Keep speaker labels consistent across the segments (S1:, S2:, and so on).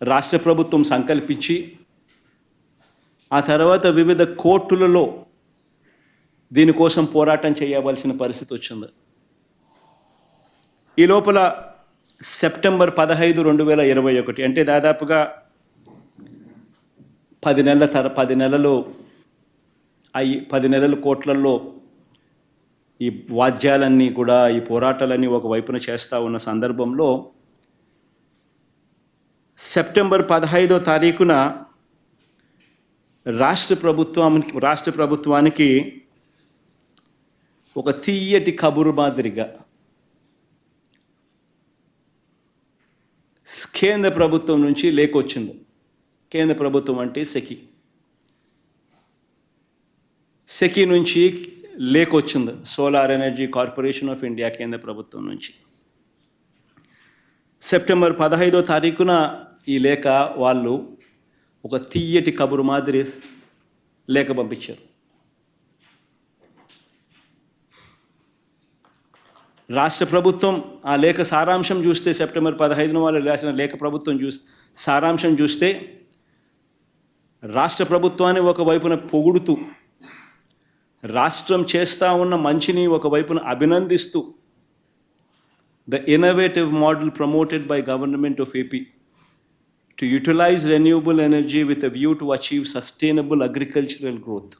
S1: రాష్ట్ర ప్రభుత్వం సంకల్పించి ఆ తర్వాత వివిధ కోర్టులలో దీనికోసం పోరాటం చేయవలసిన పరిస్థితి వచ్చింది. ఈ లోపల సెప్టెంబర్ పదహైదు రెండు వేల ఇరవై ఒకటి అంటే దాదాపుగా పది నెలల తర పది నెలలు అయ్యి పది నెలల కోట్లలో ఈ వాద్యాలన్నీ కూడా ఈ పోరాటాలన్నీ ఒక వైపున చేస్తూ ఉన్న సందర్భంలో సెప్టెంబర్ పదహైదో తారీఖున రాష్ట్ర ప్రభుత్వానికి రాష్ట్ర ప్రభుత్వానికి ఒక తీయటి కబురు మాదిరిగా కేంద్ర ప్రభుత్వం నుంచి లేకొచ్చింది. కేంద్ర ప్రభుత్వం అంటే సెకి. సెకి నుంచి లేకొచ్చింది. Solar energy corporation of India కేంద్ర ప్రభుత్వం నుంచి. సెప్టెంబర్ పదహైదో తారీఖున ఈ లేఖ వాళ్ళు ఒక తీయటి కబురు మాదిరి లేఖ పంపించారు. రాష్ట్ర ప్రభుత్వం ఆ లేఖ సారాంశం చూస్తే సెప్టెంబర్ పదహైదున వాళ్ళు రాసిన లేఖ ప్రభుత్వం చూ సారాంశం చూస్తే రాష్ట్ర ప్రభుత్వాన్ని ఒకవైపున పొగుడుతూ రాష్ట్రం చేస్తూ ఉన్న మంచిని ఒకవైపున అభినందిస్తూ the innovative model promoted by government of AP to utilize renewable energy with a view to achieve sustainable agricultural growth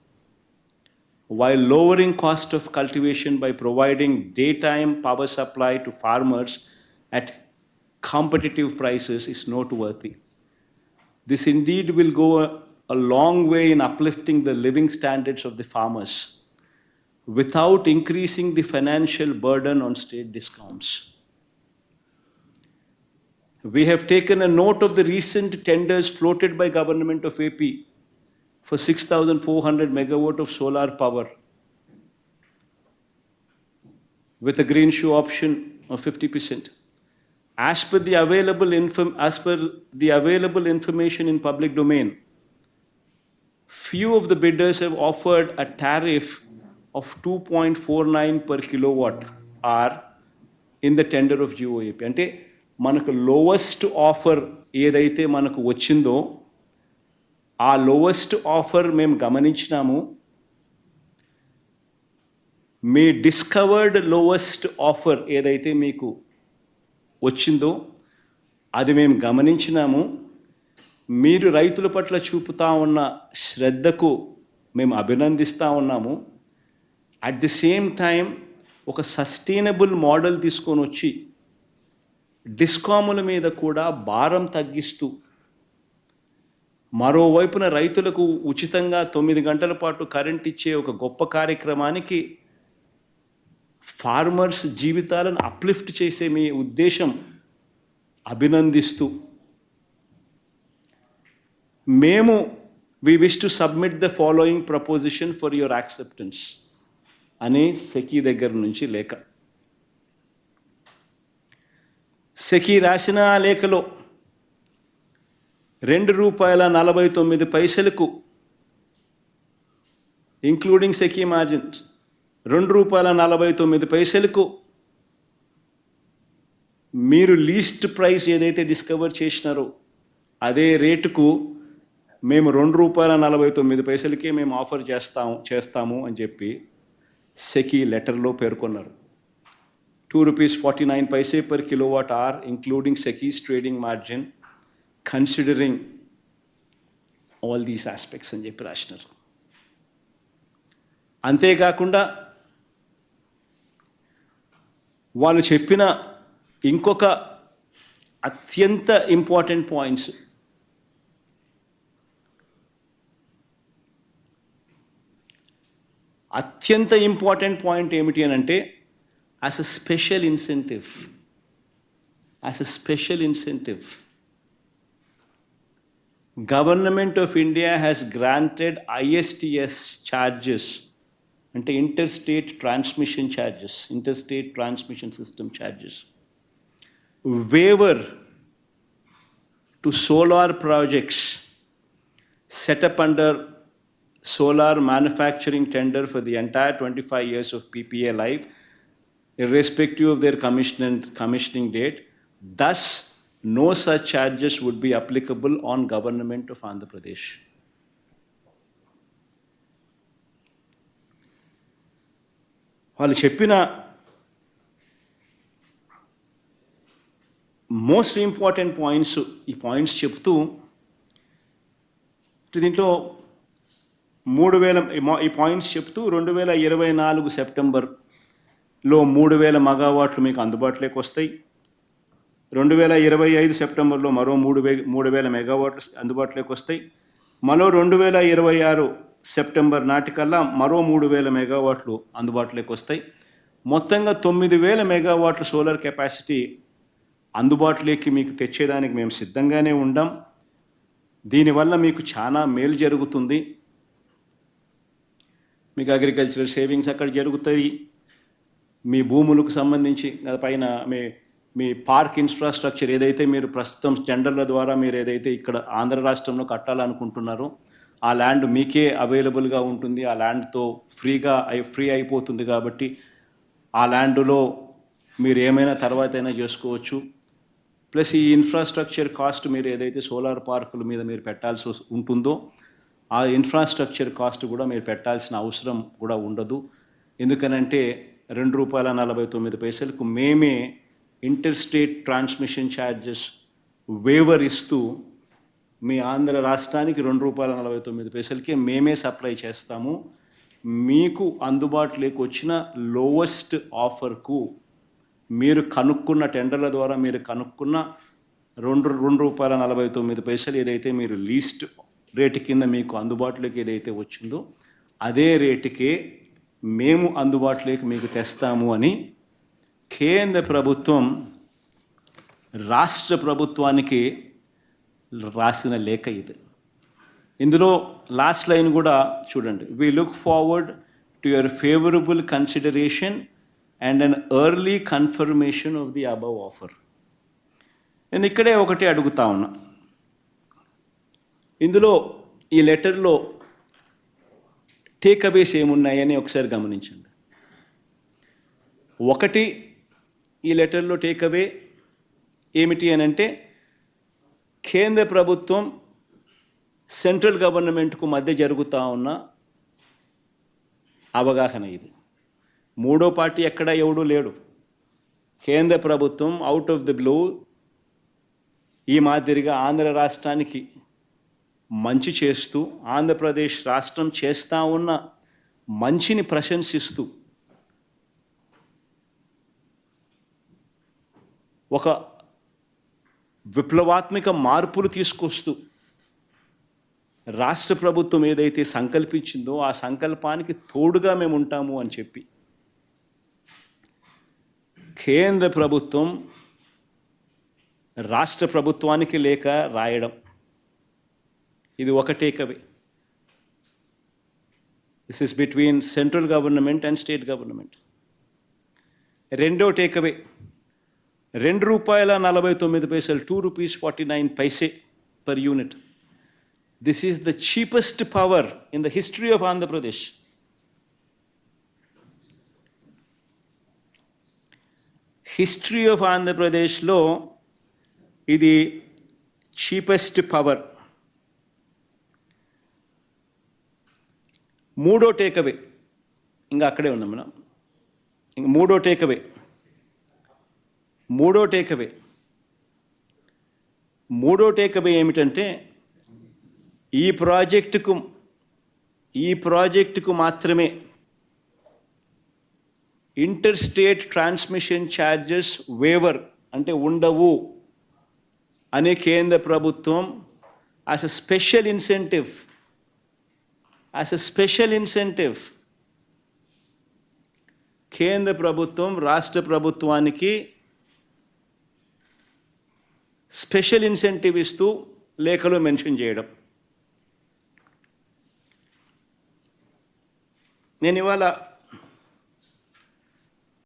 S1: while lowering cost of cultivation by providing daytime power supply to farmers at competitive prices is noteworthy. This indeed will go a, a long way in uplifting the living standards of the farmers without increasing the financial burden on state discounts. We have taken a note of the recent tenders floated by government of AP for 6,400 megawatt of solar power with a green shoe option of 50%. As per the available as per the available information in public domain, few of the bidders have offered a tariff of 2.49 per kilowatt hour in the tender of GOAP. మనకు lowest offer ఏదైతే మనకు వచ్చిందో ఆ lowest offer మేము గమనించినాము. మీ discovered lowest offer ఏదైతే మీకు వచ్చిందో అది మేము గమనించినాము. మీరు రైతుల పట్ల చూపుతా ఉన్న శ్రద్ధకు మేము అభినందిస్తూ ఉన్నాము. అట్ ది సేమ్ టైం ఒక సస్టైనబుల్ మోడల్ తీసుకొని వచ్చి డిస్కాముల మీద కూడా భారం తగ్గిస్తూ మరోవైపున రైతులకు ఉచితంగా తొమ్మిది గంటల పాటు కరెంట్ ఇచ్చే ఒక గొప్ప కార్యక్రమానికి ఫార్మర్స్ జీవితాలను అప్లిఫ్ట్ చేసే మీ ఉద్దేశం అభినందిస్తూ మేము we wish to submit the following proposition for your acceptance అని సెకీ దగ్గర నుంచి లేఖ. సెఖీ రాసిన ఆ లేఖలో రెండు రూపాయల నలభై తొమ్మిది పైసలకు ఇంక్లూడింగ్ సెకీ మార్జిన్స్ రెండు రూపాయల నలభై తొమ్మిది పైసలకు మీరు లీస్ట్ ప్రైస్ ఏదైతే డిస్కవర్ చేసినారో అదే రేటుకు మేము రెండు రూపాయల నలభై తొమ్మిది పైసలకే మేము ఆఫర్ చేస్తాము చేస్తాము అని చెప్పి సెకీ లెటర్లో పేర్కొన్నారు. Two rupees forty nine paise per kilowatt hour including సెకీస్ trading margin considering all these aspects అని చెప్పి రాసినారు అంతేకాకుండా వాళ్ళు చెప్పిన ఇంకొక అత్యంత ఇంపార్టెంట్ పాయింట్స్ అత్యంత ఇంపార్టెంట్ పాయింట్ ఏమిటి అని అంటే as a special incentive. As a special incentive. Government of India has granted ISTS charges and interstate transmission charges, interstate transmission system charges. Waiver to solar projects set up under solar manufacturing tender for the entire 25 years of PPA life irrespective of their commission commissioning date. Thus, no such charges would be applicable on government of Andhra Pradesh. వాళ్ళు చెప్పిన most important points ఈ points చెప్తూ దీంట్లో మూడు వేల ఈ మా- ఈ పాయింట్స్ చెప్తూ రెండు వేల ఇరవై నాలుగు లో మూడు వేల మెగావాట్లు మీకు అందుబాటులోకి వస్తాయి. రెండు వేల ఇరవై ఐదు సెప్టెంబర్లో మరో మూడు వే మూడు వేల మెగావాట్లు అందుబాటులోకి వస్తాయి. మరో రెండు వేల ఇరవై ఆరు సెప్టెంబర్ నాటికల్లా మరో మూడు వేల మెగావాట్లు అందుబాటులోకి వస్తాయి. మొత్తంగా తొమ్మిది వేల మెగావాట్ల సోలార్ కెపాసిటీ అందుబాటులోకి మీకు తెచ్చేదానికి మేము సిద్ధంగానే ఉండాం. దీనివల్ల మీకు చాలా మేలు జరుగుతుంది. మీకు అగ్రికల్చరల్ సేవింగ్స్ అక్కడ జరుగుతాయి. మీ భూములకు సంబంధించి పైన మీ మీ పార్క్ ఇన్ఫ్రాస్ట్రక్చర్ ఏదైతే మీరు ప్రస్తుతం టెండర్ల ద్వారా మీరు ఏదైతే ఇక్కడ ఆంధ్ర రాష్ట్రంలో కట్టాలనుకుంటున్నారో ఆ ల్యాండ్ మీకే అవైలబుల్గా ఉంటుంది. ఆ ల్యాండ్తో ఫ్రీగా అయి ఫ్రీ అయిపోతుంది కాబట్టి ఆ ల్యాండ్లో మీరు ఏమైనా తర్వాత అయినా చేసుకోవచ్చు. ప్లస్ ఈ ఇన్ఫ్రాస్ట్రక్చర్ కాస్ట్ మీరు ఏదైతే సోలార్ పార్కుల మీద మీరు పెట్టాల్సి ఉంటుందో ఆ ఇన్ఫ్రాస్ట్రక్చర్ కాస్ట్ కూడా మీరు పెట్టాల్సిన అవసరం కూడా ఉండదు. ఎందుకనంటే రెండు రూపాయల నలభై తొమ్మిది పైసలకు మేమే inter state transmission charges waiver ఇస్తూ మీ ఆంధ్ర రాష్ట్రానికి రెండు రూపాయల నలభై తొమ్మిది పైసలకే మేమే సప్లై చేస్తాము. మీకు అందుబాటులోకి వచ్చిన లోవెస్ట్ ఆఫర్కు మీరు కనుక్కున్న టెండర్ల ద్వారా మీరు కనుక్కున్న రెండు రెండు రూపాయల నలభై తొమ్మిది పైసలు ఏదైతే మీరు లీస్ట్ రేటు కింద మీకు అందుబాటులోకి ఏదైతే వచ్చిందో అదే రేటుకే మేము అందుబాటులోకి మీకు తెస్తాము అని కేంద్ర ప్రభుత్వం రాష్ట్ర ప్రభుత్వానికి రాసిన లేఖ ఇది. ఇందులో లాస్ట్ లైన్ కూడా చూడండి. We look forward to your favourable consideration and an early confirmation of the above offer నేను ఇక్కడే ఒకటి అడుగుతా ఉన్నా. ఇందులో ఈ లెటర్లో టేక్ అవేస్ ఏమున్నాయని ఒకసారి గమనించండి. ఒకటి ఈ లెటర్లో టేక్అవే ఏమిటి అని అంటే కేంద్ర ప్రభుత్వం సెంట్రల్ గవర్నమెంట్కు మధ్య జరుగుతూ ఉన్న అవగాహన ఇది. మూడో పార్టీ ఎక్కడ ఎవడూ లేడు. కేంద్ర ప్రభుత్వం అవుట్ ఆఫ్ ది బ్లూ ఈ మాదిరిగా ఆంధ్ర రాష్ట్రానికి మంచి చేస్తూ ఆంధ్రప్రదేశ్ రాష్ట్రం చేస్తూ ఉన్న మంచిని ప్రశంసిస్తూ ఒక విప్లవాత్మక మార్పులు తీసుకొస్తూ రాష్ట్ర ప్రభుత్వం ఏదైతే సంకల్పించిందో ఆ సంకల్పానికి తోడుగా మేము ఉంటాము అని చెప్పి కేంద్ర ప్రభుత్వం రాష్ట్ర ప్రభుత్వానికి లేక రాయడం ఇది ఒక takeaway this is between central government and state government రెండో టేకవే రెండు రూపాయల నలభై తొమ్మిది పైసలు two rupees forty nine paise per unit this is the cheapest power in the history of Andhra Pradesh history of ఆంధ్రప్రదేశ్లో ఇది చీపెస్ట్ పవర్ మూడో takeaway. ఇంకా అక్కడే ఉన్నాం మనం. ఇంక మూడో టేకవే. మూడో టేకవే. మూడో టేకవే ఏమిటంటే ఈ ప్రాజెక్టుకు ఈ ప్రాజెక్టుకు మాత్రమే inter state transmission charges waiver అంటే ఉండవు అనే కేంద్ర ప్రభుత్వం as a special incentive as a special incentive కేంద్ర ప్రభుత్వం రాష్ట్ర ప్రభుత్వానికి స్పెషల్ ఇన్సెంటివ్ ఇస్తూ లేఖలో మెన్షన్ చేయడం. నేను ఇవాళ